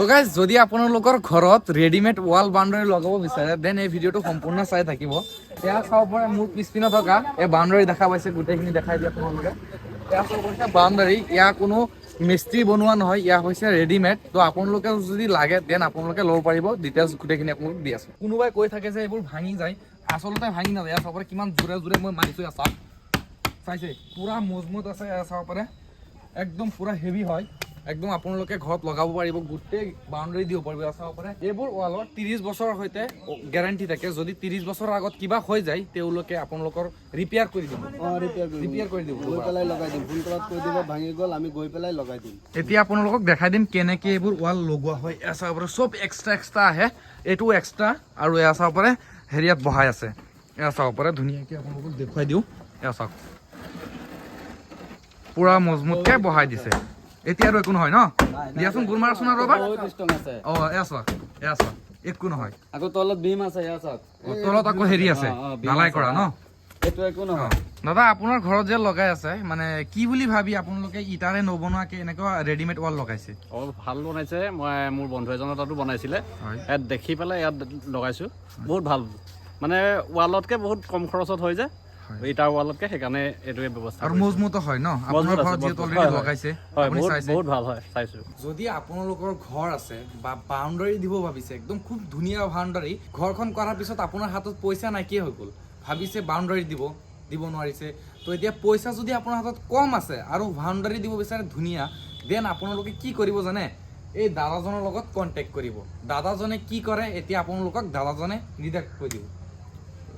তো গাইজ যদি আপোনালোকৰ ঘৰত ৰেডিমেড ৱাল বাউণ্ডাৰী লগাব বিচাৰে দেন এই ভিডিঅ'টো সম্পূৰ্ণ চাই থাকিব। এয়া চাব পাৰে মোৰ পিছপিনে থকা এই বাউণ্ডাৰী দেখা পাইছে, গোটেইখিনি দেখাই দিয়ে আপোনালোকে। এয়া চাব কোনো মিস্ত্ৰী বনোৱা নহয় ইয়াৰ হৈছে ৰেডিমেড তো আপোনালোকে যদি লাগে দেন আপোনালোকে ল'ব পাৰিব। ডিটেইলছ গোটেইখিনি আপোনালোক দি আছোঁ। কোনোবাই কৈ থাকে যে এইবোৰ ভাঙি যায়, আচলতে ভাঙি নাযায়। এয়া চাব পাৰে, কিমান জোৰে জোৰে মই মাৰিছোঁ এয়া চাওক। চাইছে, পুৰা মজবুত আছে এয়া চাব পাৰে। একদম পুৰা হেভি হয়। একদম আপোনালোকে ঘৰত লগাব পাৰিব গোটেই বাউণ্ডাৰী দিব পাৰিব চাব পাৰে এইবোৰ ৱালৰ ত্ৰিছ বছৰৰ সৈতে গেৰাণ্টি থাকে। যদি ত্ৰিছ বছৰৰ আগত কিবা হৈ যায় তেওঁলোকে আপোনালোকৰ ৰিপেয়াৰ কৰি দিব। ৰিপেয়াৰ কৰি দিব। গৈ পেলাই লগাই দিম। ফোন কৰাত কৈ দিব ভাঙি গ'ল আমি গৈ পেলাই লগাই দিম। এতিয়া আপোনালোকক দেখাই দিম কেনেকে এইবোৰ ৱাল লগোৱা হয়। এয়া চাব পাৰে চব এক্সট্ৰা এক্সট্ৰা আহে। এইটো এক্সট্ৰা আৰু এয়া চাব পাৰে হেৰিয়াত বহাই আছে। এয়া চাব পাৰে ধুনীয়াকৈ আপোনালোকক দেখুৱাই দিওঁ। এয়া চাওক পুৰা মজবুতকৈ বহাই দিছে। এতিয়া আৰু একো নহয় ন? দিয়াচোন গোল মাৰাচোন আৰু এবাৰ অঁ এয়া চাওক এয়া চাওক একো নহয়। আকৌ তলত বিম আছে ইয়াৰ চাওক। তলত আকৌ হেৰি আছে আছে, কৰা ন? এইটো একো নহয়। দাদা আপোনাৰ ঘৰত যে লগাই আছে মানে কি বুলি ভাবি আপোনালোকে ইটাৰে নবনোৱাকে এনেকুৱা ৰেডিমেড ৱাল লগাইছে? অঁ ভালো বনাইছে। মই মোৰ বন্ধু এজনৰ তাতো বনাইছিলে। ইয়াত দেখি পেলাই ইয়াত লগাইছোঁ। বহুত ভালো। মানে ৱালতকৈ বহুত কম খৰচত হয় যে। ইটাৰ ৱালতকৈ সেইকাৰণে এইটোৱে ব্যৱস্থা আৰু মজবুত হয় ন? আপোনাৰ ঘৰত যিহেতু অলৰেডি। লগাইছে আপুনি চাইছে? বহুত ভালো হয় চাইছোঁ। যদি আপোনালোকৰ ঘৰ আছে বা বাউণ্ডাৰী দিব ভাবিছে একদম খুব ধুনীয়া বাউণ্ডাৰী ঘৰখন কৰাৰ পিছত আপোনাৰ হাতত পইচা নাইকিয়া হৈ গ'ল। ভাবিছে বাউণ্ডাৰী দিব দিব নোৱাৰিছে। তো এতিয়া পইচা যদি আপোনাৰ হাতত কম আছে আৰু বাউণ্ডাৰী দিব বিচাৰে ধুনীয়া দেন আপোনালোকে কি কৰিব জানে? এই দাদাজনৰ লগত কণ্টেক্ট কৰিব। দাদাজনে কি কৰে এতিয়া আপোনালোকক দাদাজনে নিৰ্দেশ কৈ দিব।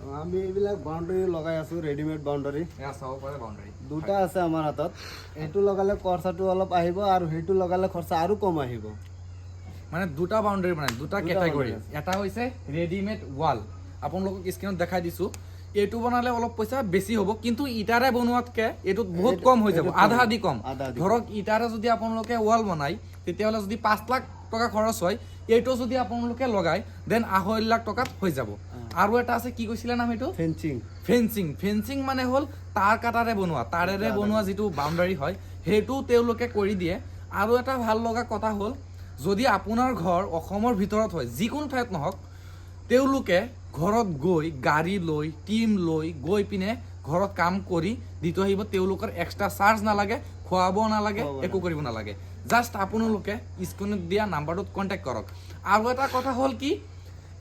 আমি এইবিলাক বাউণ্ডাৰী লগাই আছো ৰেডিমেড বাউণ্ডাৰী দুটা আছে আমাৰ হাতত। এইটো লগালে খৰচাটো অলপ আহিব আৰু সেইটো লগালে খৰচা আৰু কম আহিব। মানে দুটা বাউণ্ডাৰী বনাই দুটা কেটেগৰী এটা হৈছে ৰেডিমেড ৱাল আপোনালোকক স্ক্ৰীণত দেখাই দিছোঁ। এইটো বনালে অলপ পইচা বেছি হ'ব কিন্তু ইটাৰে বনোৱাতকে এইটোত বহুত কম হৈ যাব। আধা। আধি কম। ধৰক ইটাৰে যদি আপোনালোকে ৱাল বনাই তেতিয়াহ'লে যদি পাঁচ লাখ টকা খৰচ হয় এইটো যদি আপোনালোকে লগাই দেন আঢ়ৈ লাখ টকাত হৈ যাব। আৰু এটা আছে কি কৈছিলে নাম এইটো? ফেঞ্চিং ফেঞ্চিং ফেঞ্চিং মানে হ'ল তাঁৰ কাটাৰে বনোৱা তাঁৰেৰে বনোৱা যিটো বাউণ্ডাৰী হয় সেইটো তেওঁলোকে কৰি দিয়ে। আৰু এটা ভালো লগা কথা হ'ল যদি আপোনাৰ ঘৰ অসমৰ ভিতৰত হয় যিকোনো ঠাইত নহওক তেওঁলোকে ঘৰত গৈ গাড়ী লৈ টিম লৈ গৈ পিনে ঘৰত কাম কৰি দি থৈ আহিব। তেওঁলোকৰ এক্সট্ৰা চাৰ্জ নালাগে খুৱাব নালাগে একো কৰিব নালাগে। জাষ্ট আপোনালোকে স্ক্ৰীণত দিয়া নাম্বাৰটোত কণ্টেক্ট কৰক। আৰু এটা কথা হ'ল কি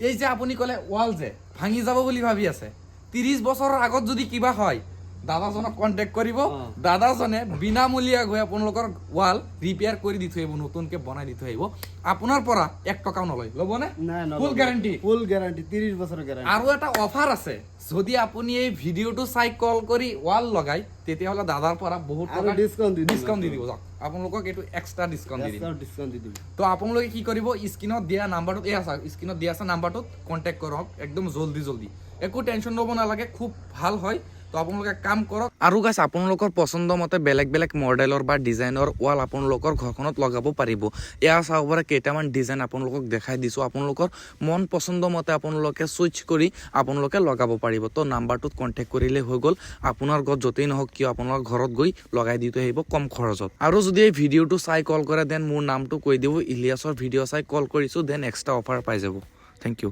এই যে আপুনি ক'লে ৱাল যে ভাঙি যাব বুলি ভাবি আছে। ত্ৰিছ বছৰৰ আগত যদি কিবা হয় দাদাজনক কণ্টেক্ট কৰিব। দাদাজনে বিনামূলীয়া গৈ আপোনালোকৰ ৱাল ৰিপেয়াৰ কৰি দি থৈ আহিব নতুনকৈ বনাই দি থৈ আহিব। আপোনাৰ পৰা এক টকাও নলয়। ল'বনে? ফুল গেৰাণ্টি ফুল গেৰাণ্টি ত্ৰিছ বছৰৰ গেৰাণ্টি আৰু এটা অফাৰ আছে যদি আপুনি এই ভিডিঅ'টো চাই কল কৰি ৱাল লগাই তেতিয়াহ'লে দাদাৰ পৰা বহুত টকা discount দি ডিছকাউণ্ট দি দিব। যাওক আপোনালোকক এইটো এক্সট্ৰা ডিছকাউণ্ট দি দিম। ডিছকাউণ্ট দি দিম। তো আপোনালোকে কি কৰিব স্ক্ৰীণত দিয়া নাম্বাৰটোত এয়া চাওক স্ক্ৰীণত দিয়া আছে নাম্বাৰটোত কণ্টেক্ট কৰক একদম জল্দি জল্দি। একো টেনশ্যন ল'ব নালাগে খুব ভালো হয়। তো আপোনালোকে কাম কৰক। আৰু গাছ আপোনালোকৰ পচন্দ মতে বেলেগ বেলেগ মডেলৰ বা ডিজাইনৰ ৱাল আপোনালোকৰ ঘৰখনত লগাব পাৰিব। এয়া চাব পাৰে কেইটামান ডিজাইন আপোনালোকক দেখাই দিছোঁ। আপোনালোকৰ মন পচন্দ মতে আপোনালোকে চুইচ কৰি আপোনালোকে লগাব পাৰিব। তো নাম্বাৰটোত কণ্টেক্ট কৰিলে হৈ গ'ল। আপোনাৰ ঘৰত য'তেই নহওক কিয় আপোনালোকৰ ঘৰত গৈ লগাই দি থৈ আহিব কম খৰচত। আৰু যদি এই ভিডিঅ'টো চাই কল কৰে দেন মোৰ নামটো কৈ দিব। ইলিয়াছৰ ভিডিঅ' চাই কল কৰিছোঁ দেন এক্সট্ৰা অফাৰ পাই যাব। Thank you